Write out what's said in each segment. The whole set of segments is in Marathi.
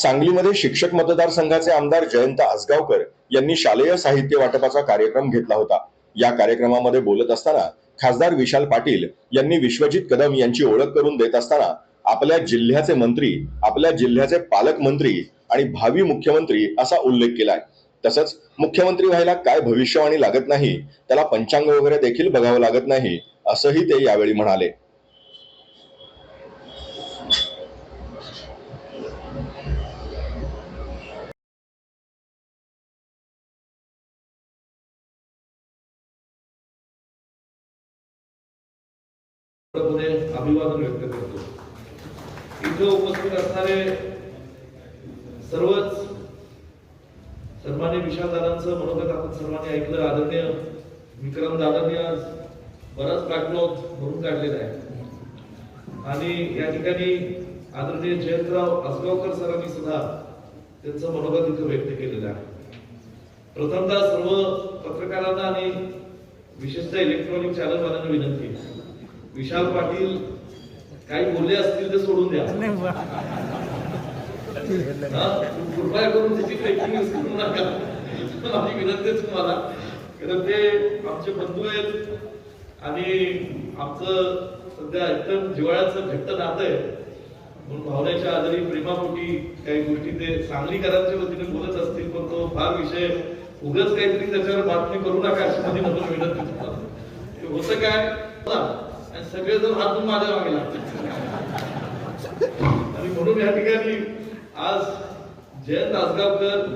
सांगलीमध्ये शिक्षक मतदारसंघाचे आमदार जयंत आसगावकर यांनी शालेय साहित्य वाटपाचा कार्यक्रम घेतला होता. या कार्यक्रमामध्ये बोलत असताना खासदार विशाल पाटील यांनी विश्वजित कदम यांची ओळख करून देत असताना आपल्या जिल्ह्याचे मंत्री आपल्या जिल्ह्याचे पालकमंत्री आणि भावी मुख्यमंत्री असा उल्लेख केलाय. तसंच मुख्यमंत्री व्हायला काय भविष्यवाणी लागत नाही त्याला पंचांग वगैरे देखील बघावं लागत नाही असंही ते यावेळी म्हणाले. अभिवादन व्यक्त करतो. इथं उपस्थित असणारे सर्वच सन्मान्य विशाल मनोगत आपण सर्वांनी ऐकलं आदरणीय विक्रम दादांनी आज बराच बॅकलॉग भरून काढलेला आहे. आणि या ठिकाणी आदरणीय जयंतराव आसगावकर सरांनी सुद्धा त्यांचं मनोगत इथं व्यक्त केलेलं आहे. प्रथमतः सर्व पत्रकारांना आणि विशेषतः इलेक्ट्रॉनिक चॅनलवाल्यांना विनंती. आहे. विशाल पाटील काही बोलले असतील ते सोडून द्या? कृपया करून त्याची यूज करू नका. माझी विनंती तुम्हाला कारण ते आमचे बंधू आहेत आणि आमचं सध्या एकदम जिव्हाळ्याचं घट्ट नातं आहे. म्हणून भावनेच्या आधारी प्रेमापोटी काही गोष्टी ते सांगलीकरांच्या वतीने बोलत असतील पण तो फार विषय उगाच काहीतरी त्याच्यावर बातमी करू नका अशी माझी नम्र विनंती तुम्हाला. होतं काय सगळेजण हातून माझ्या मागे लागतात. आणि म्हणून या ठिकाणी आज जयंत आसगावकर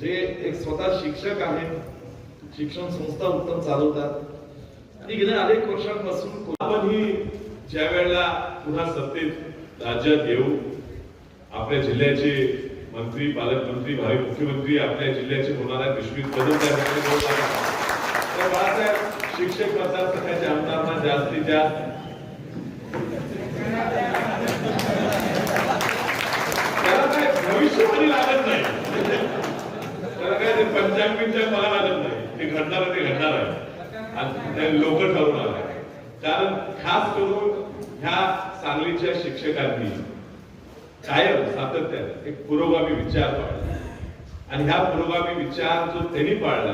जे एक स्वतः शिक्षक आहेत शिक्षण संस्था उत्तम चालवतात. आणि गेल्या अनेक वर्षांपासून आपण ही ज्या वेळेला पुन्हा सत्तेत राज्यात येऊ आपल्या जिल्ह्याचे मंत्री पालकमंत्री भावी मुख्यमंत्री आपल्या जिल्ह्याचे होणाऱ्या विश्वित कदम त्या ठिकाणी शिक्षक शिक्षक मतदारसंघाचे आमदारांना जास्तीत जास्त. त्याला काय भविष्यवाणी लागत नाही. त्याला काय ते पंचांग मला लागत नाही. ते घडणार ते घडणार आहे. आणि ते लोक ठरवणार आहे कारण खास करून ह्या सांगलीच्या शिक्षकांनी कायम सातत्याने एक पुरोगामी विचार पाळला. आणि ह्या पुरोगामी विचार जो त्यांनी पाळला